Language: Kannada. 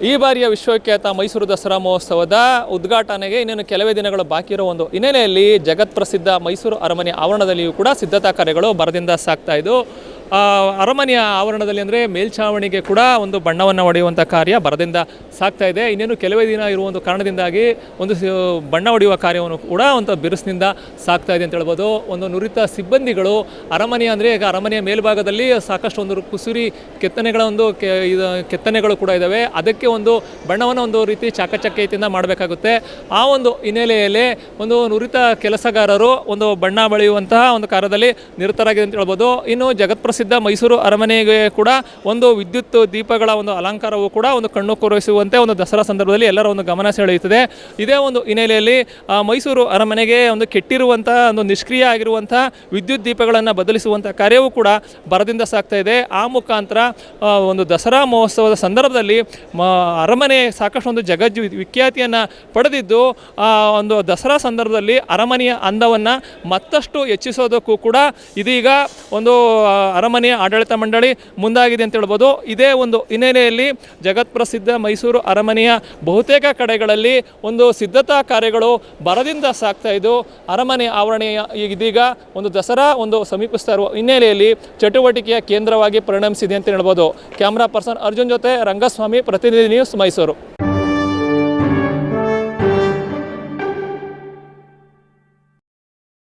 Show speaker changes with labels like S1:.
S1: ಈ ಬಾರಿಯ ವಿಶ್ವವಿಖ್ಯಾತ ಮೈಸೂರು ದಸರಾ ಮಹೋತ್ಸವದ ಉದ್ಘಾಟನೆಗೆ ಇನ್ನೇನು ಕೆಲವೇ ದಿನಗಳು ಬಾಕಿ ಇರೋ ಒಂದು ಹಿನ್ನೆಲೆಯಲ್ಲಿ ಜಗತ್ ಪ್ರಸಿದ್ಧ ಮೈಸೂರು ಅರಮನೆ ಆವರಣದಲ್ಲಿಯೂ ಕೂಡ ಸಿದ್ಧತಾ ಕಾರ್ಯಗಳು ಭರದಿಂದ ಸಾಗ್ತಾ ಇದ್ದು ಅರಮನೆಯ ಆವರಣದಲ್ಲಿ ಅಂದರೆ ಮೇಲ್ಛಾವಣಿಗೆ ಕೂಡ ಒಂದು ಬಣ್ಣವನ್ನು ಹೊಡೆಯುವಂಥ ಕಾರ್ಯ ಬರದಿಂದ ಸಾಗ್ತಾ ಇದೆ. ಇನ್ನೇನು ಕೆಲವೇ ದಿನ ಇರುವ ಒಂದು ಕಾರಣದಿಂದಾಗಿ ಒಂದು ಬಣ್ಣ ಹೊಡೆಯುವ ಕಾರ್ಯವನ್ನು ಕೂಡ ಒಂದು ಬಿರುಸಿನಿಂದ ಸಾಗ್ತಾ ಇದೆ ಅಂತ ಹೇಳ್ಬೋದು. ಒಂದು ನುರಿತ ಸಿಬ್ಬಂದಿಗಳು ಅರಮನೆ ಅಂದರೆ ಈಗ ಅರಮನೆಯ ಮೇಲ್ಭಾಗದಲ್ಲಿ ಸಾಕಷ್ಟು ಒಂದು ಕುಸುರಿ ಕೆತ್ತನೆಗಳ ಒಂದು ಕೆತ್ತನೆಗಳು ಕೂಡ ಇದ್ದಾವೆ ಅದಕ್ಕೆ ಒಂದು ಬಣ್ಣವನ್ನು ಒಂದು ರೀತಿ ಚಾಕಚಕ್ಯತೆಯಿಂದ ಮಾಡಬೇಕಾಗುತ್ತೆ. ಆ ಒಂದು ಹಿನ್ನೆಲೆಯಲ್ಲಿ ಒಂದು ನುರಿತ ಕೆಲಸಗಾರರು ಒಂದು ಬಣ್ಣ ಬಳಿಯುವಂತಹ ಒಂದು ಕಾರ್ಯದಲ್ಲಿ ನಿರತರಾಗಿದೆ ಅಂತ ಹೇಳ್ಬೋದು. ಇನ್ನು ಜಗತ್ಪ್ರಸಿದ್ಧ ಮೈಸೂರು ಅರಮನೆಗೆ ಕೂಡ ಒಂದು ವಿದ್ಯುತ್ ದೀಪಗಳ ಒಂದು ಅಲಂಕಾರವು ಕೂಡ ಒಂದು ಕಣ್ಣು ಕೊರೈಸುವಂತೆ ಒಂದು ದಸರಾ ಸಂದರ್ಭದಲ್ಲಿ ಎಲ್ಲರ ಒಂದು ಗಮನ ಸೆಳೆಯುತ್ತದೆ. ಇದೇ ಒಂದು ಹಿನ್ನೆಲೆಯಲ್ಲಿ ಮೈಸೂರು ಅರಮನೆಗೆ ಒಂದು ಕೆಟ್ಟಿರುವಂಥ ಒಂದು ನಿಷ್ಕ್ರಿಯ ಆಗಿರುವಂಥ ವಿದ್ಯುತ್ ದೀಪಗಳನ್ನು ಬದಲಿಸುವಂಥ ಕಾರ್ಯವೂ ಕೂಡ ಬರದಿಂದ ಸಾಗ್ತಾ ಇದೆ. ಆ ಮುಖಾಂತರ ಒಂದು ದಸರಾ ಮಹೋತ್ಸವದ ಸಂದರ್ಭದಲ್ಲಿ ಅರಮನೆ ಸಾಕಷ್ಟು ಒಂದು ಜಗಜ್ಜು ವಿಖ್ಯಾತಿಯನ್ನು ಪಡೆದಿದ್ದು ಆ ಒಂದು ದಸರಾ ಸಂದರ್ಭದಲ್ಲಿ ಅರಮನೆಯ ಅಂದವನ್ನು ಮತ್ತಷ್ಟು ಹೆಚ್ಚಿಸೋದಕ್ಕೂ ಕೂಡ ಇದೀಗ ಒಂದು ಆ, ಅರಮನೆಯ ಆಡಳಿತ ಮಂಡಳಿ ಮುಂದಾಗಿದೆ ಅಂತ ಹೇಳ್ಬೋದು. ಇದೇ ಒಂದು ಹಿನ್ನೆಲೆಯಲ್ಲಿ ಜಗತ್ಪ್ರಸಿದ್ಧ ಮೈಸೂರು ಅರಮನೆಯ ಬಹುತೇಕ ಕಡೆಗಳಲ್ಲಿ ಒಂದು ಸಿದ್ಧತಾ ಕಾರ್ಯಗಳು ಬರದಿಂದ ಸಾಗ್ತಾ ಇದ್ದು, ಅರಮನೆ ಆವರಣೆಯ ಇದೀಗ ಒಂದು ದಸರಾ ಒಂದು ಸಮೀಪಿಸ್ತಾ ಇರುವ ಹಿನ್ನೆಲೆಯಲ್ಲಿ ಚಟುವಟಿಕೆಯ ಕೇಂದ್ರವಾಗಿ ಪರಿಣಮಿಸಿದೆ ಅಂತ ಹೇಳ್ಬೋದು. ಕ್ಯಾಮ್ರಾ ಪರ್ಸನ್ ಅರ್ಜುನ್ ಜೊತೆ ರಂಗಸ್ವಾಮಿ, ಪ್ರತಿನಿಧಿ ನ್ಯೂಸ್ ಮೈಸೂರು.